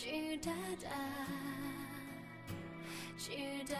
ชื่อดาดาชื่อด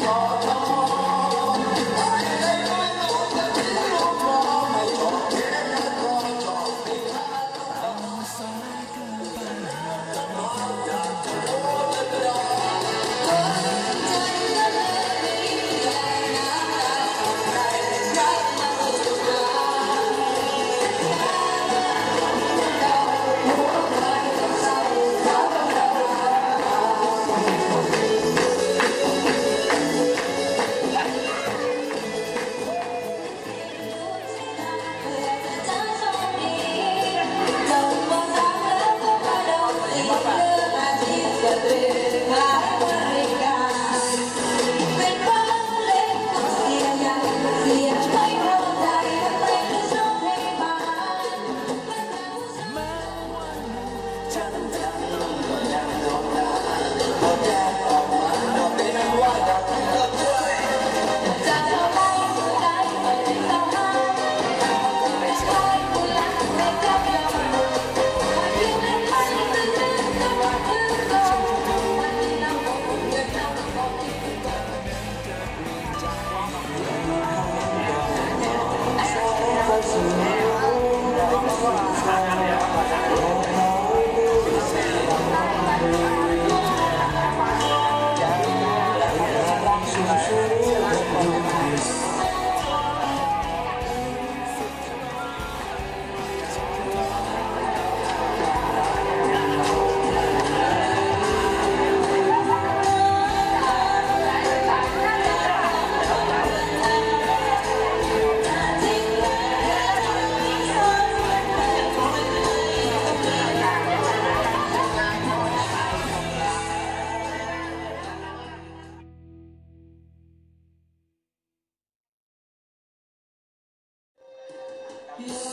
I 嗯。Yeah.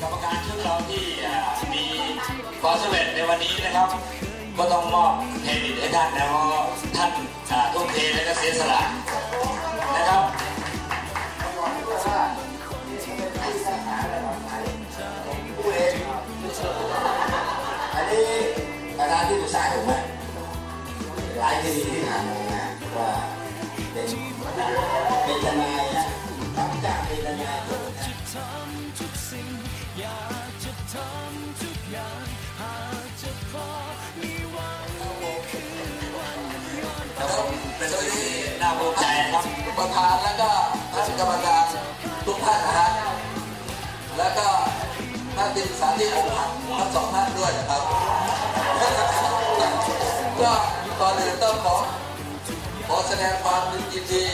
กรรมการชุดเราที่มีความสำเร็จในวันนี้นะครับ ก็ต้องมอบเครดิตให้ท่านนะเพราะท่านทุ่มเทและก็เสียสละนะครับองอันนี้ประธานที่ปรึกษาผมอะหลายคดีที่ผ่านมานะว่าเป็นเป็นทนายนะรับจ้างเป็นทนาย ประธานแล้วก็ท่านกรรมการทุกท่านนะฮะแล้วก็ท่านที่ปรึกษาที่อกหักทั้งสองท่านด้วยนะครับ ก็ก่อนอื่นต้องขอขอแสดงความยินดี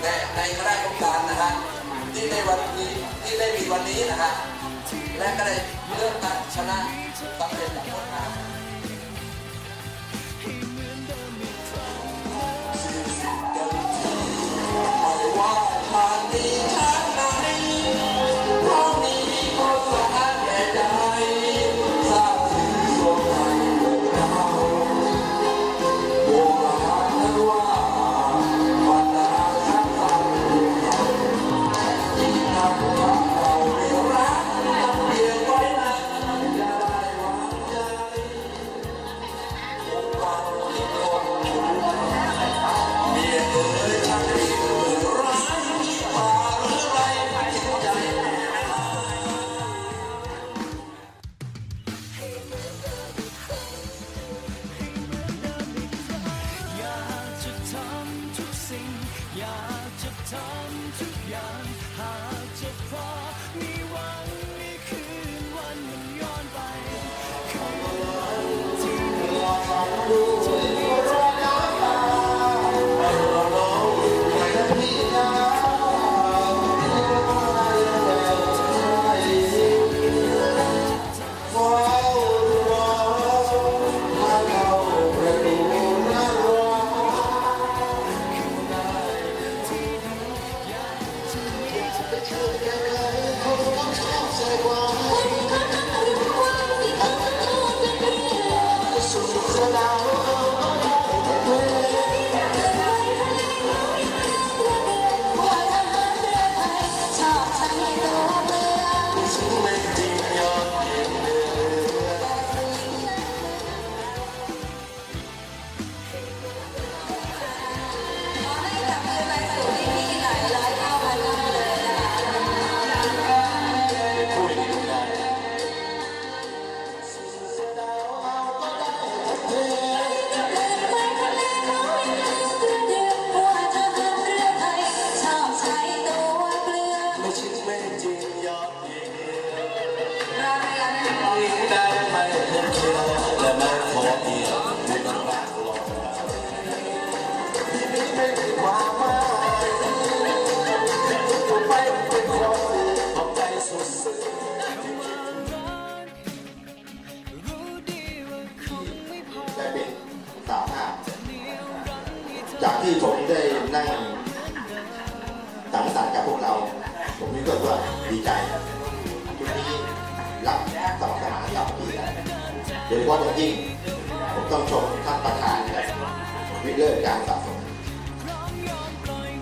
ในในคณะกรรมการนะฮะที่ในวันนี้ที่ได้มีวันนี้นะฮะและก็ได้เลือกตั้งชนะสำเร็จอย่างงดงาม ช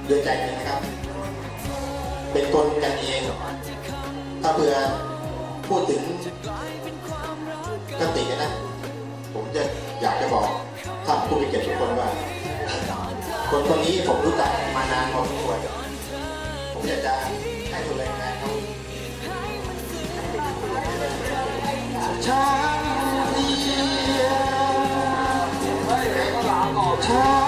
ด้วยใจจริงนะครับ เป็นคนกันเอง ถ้าเผื่อพูดถึงกตินะ ผมจะอยากจะบอกท่านผู้มีเกียรติทุกคนว่า คนคนนี้ผมรู้จักมานานพอสมควรผมอยากจะให้ดูแลงานเขาช้างเดียวช้าง